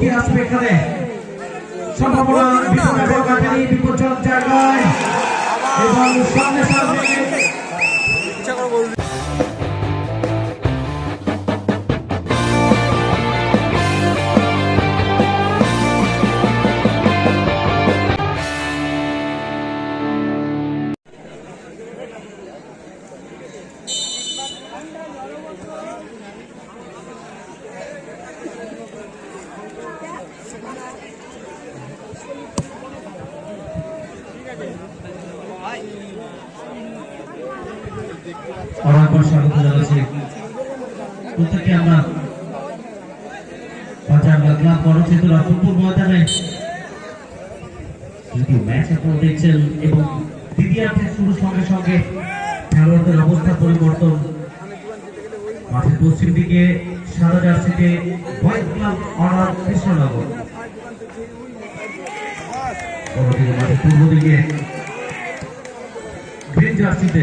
কে আসবে এখানে? সম্ভাবনা বিপজ্জনক জায়গায়। এবং সামনে সামনে অনেকবার স্বাগত জানাচ্ছি। প্রত্যেকে আমরা বাজার লাগলা করছেতরা ফুটবল ময়দানে যদি ম্যাচ আপনারা দেখছেন এবং দ্বিতীয়ার্ধের শুরুর সঙ্গে সঙ্গে খেলোয়াড়দের অবস্থা পরিবর্তন। মাঠের পশ্চিম দিকে সাদা জার্সিতে বয়েজ ক্লাব অনার কৃষ্ণনগর। পূর্ব দিকে গ্রিন জার্সিতে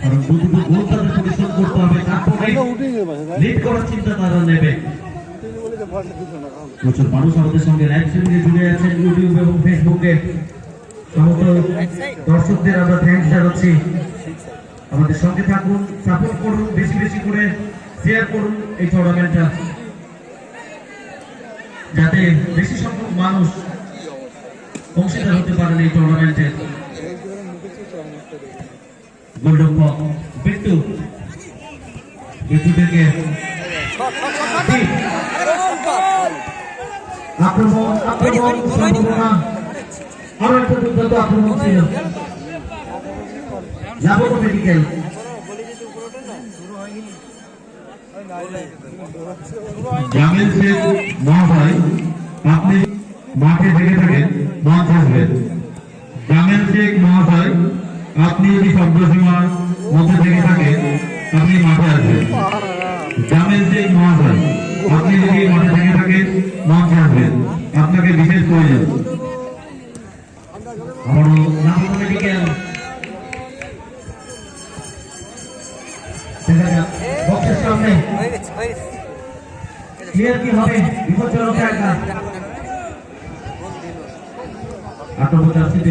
কারণ দুটো গোল তাদের পরিশ্রম করতে হবে তারপরে লিড করার চিন্তা তারা নেবে। প্রচুর মানুষ আমাদের সঙ্গে লাইভ স্ট্রিমিং জুড়ে আছেন ইউটিউব এবং ফেসবুকে সমস্ত দর্শকদের আমরা থ্যাংকস জানাচ্ছি। আমাদের সঙ্গে থাকুন সাপোর্ট করুন বেশি বেশি করে শেয়ার করুন এই টুর্নামেন্টটা যাতে বেশি সংখ্যক মানুষ অংশীদার হতে পারেন এই টুর্নামেন্টে গোলরক্ষক বিট্টু বিট্টু থেকে আক্রমণ আক্রমণ সম্ভাবনা আরও একটা দুর্দান্ত আক্রমণ ছিল যাব মেডিকেল জামিল শেখ মহাশয় আপনি মাঠে থেকে থাকেন মঞ্চ আসবেন জামিল শেখ মহাশয় আপনি যদি শব্দসীমার মধ্যে থেকে থাকেন? আপনি মাঠে আসবেন। জামিল যে মহাশয়, আপনি যদি মাঠে থেকে থাকেন, মঞ্চে আসবেন। আপনাকে বিশেষ প্রয়োজন। জায়গা আক্রমণ জার্সিতে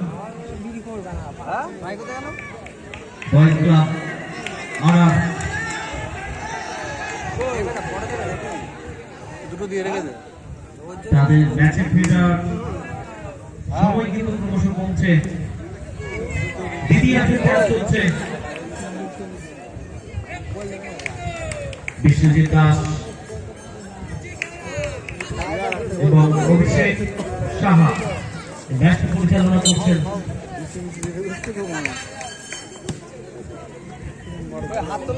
বয়েজ ক্লাব দুটো দিয়ে রেখেছে তাদের ম্যাচে ফেরার সময় কিন্তু ক্রমশ কমছে। দ্বিতীয় ম্যাচ চলছে। বিশ্বজিৎ দাস এবং অভিষেক সাহা। ম্যাচটি পরিচালনা করছেন হাত তোলা তো দেখি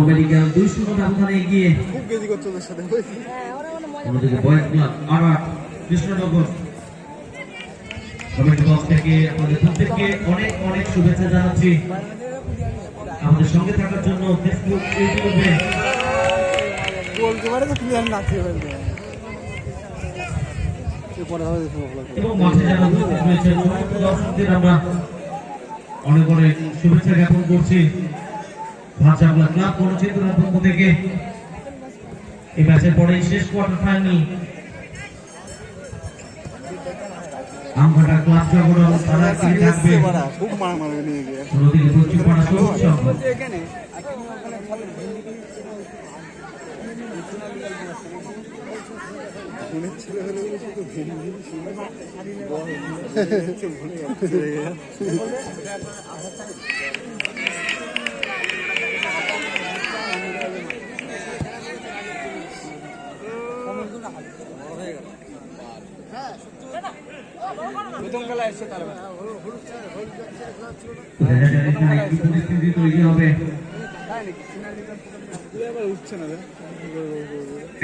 মেডিকেল এগিয়ে অন্যদিকে boys club Arat Krishnanagar committee box থেকে আপনাদের প্রত্যেককে অনেক অনেক শুভেচ্ছা জানাচ্ছি আমাদের সঙ্গে থাকার জন্য ফেসবুক ইউটিউবে এবং মাঠে যারা উপস্থিত রয়েছেন সমস্ত দর্শকদের আমরা অনেক অনেক শুভেচ্ছা জ্ঞাপন করছি ভাষাগুলা ক্লাব গণচেতনার পক্ষ থেকে। এই ম্যাচের পরেই শেষ কোয়ার্টার ফাইনাল আমঘাটা ক্লাব জগরণ তারা এগিয়ে থাকবে? খুব মারা নিয়ে গিয়ে অন্যদিকে পশ্চিম পাড়া সবুজ সংঘ এখানে ছেলে হলে শুধু ভিড় ভিড় শুনে ভুলে যাচ্ছে প্রথম খেলা এসছে তার কি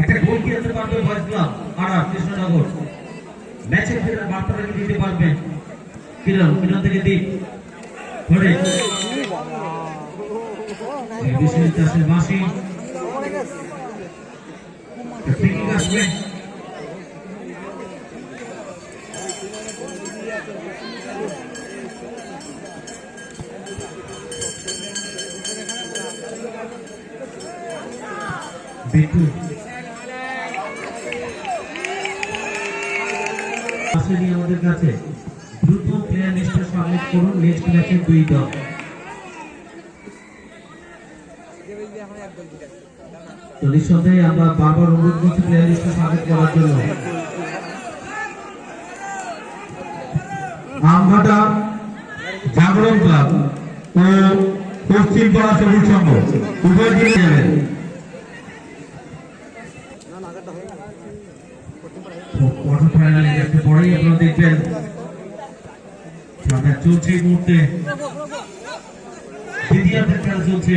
একটা গোল কি হতে পারবে বয়স ক্লাব? কৃষ্ণনগর। ম্যাচে ফেরার বার্তা রেখে দিতে পারবে। কিরণ কিরণ থেকে দিক বিশেষ চাষের মাসি আসবে বিটু আসেনি আমাদের কাছে দ্রুত প্লেয়ার লিস্টে সাবমিট করুন নেক্সট ম্যাচের দুই দল। তো নিঃসন্দেহে আমরা বারবার অনুরোধ করছি প্লেয়ার লিস্টে সাবমিট করার জন্য। আমঘাটা জাগরণ ক্লাব ও পশ্চিম পাড়া সবুজ সংঘ, উভয় দিকে যাবেন চলছে এই মুহূর্তে। চলছে।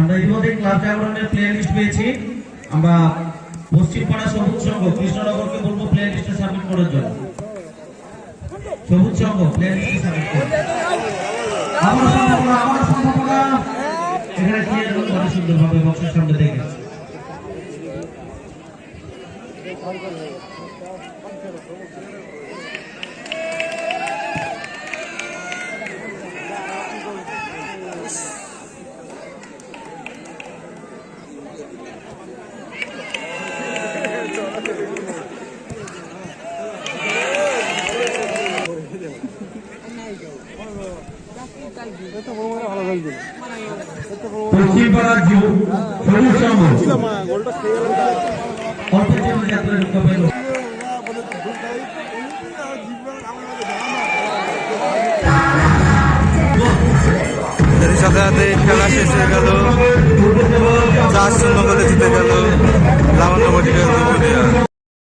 আমরা ইতিমধ্যে ক্লাব জাগরণের প্লেয়ার লিস্ট পেয়েছি। আমরা পশ্চিম পাড়া সবুজ সংঘ, কৃষ্ণনগরকে বলব প্লেয়ার লিস্টে সাবমিট করার জন্য। সবুজ সংঘ প্লেয়ার লিস্টে সাবমিট করে। সুন্দরভাবে বক্সের সামনে দেখে এত বড় বড় ভালো খেলছিল পশ্চিম পাড়া সবুজ এর সাথে সাথে খেলা শেষ হয়ে গেল চার শূন্য গোলে জিতে গেল লাবণ্য বটিকা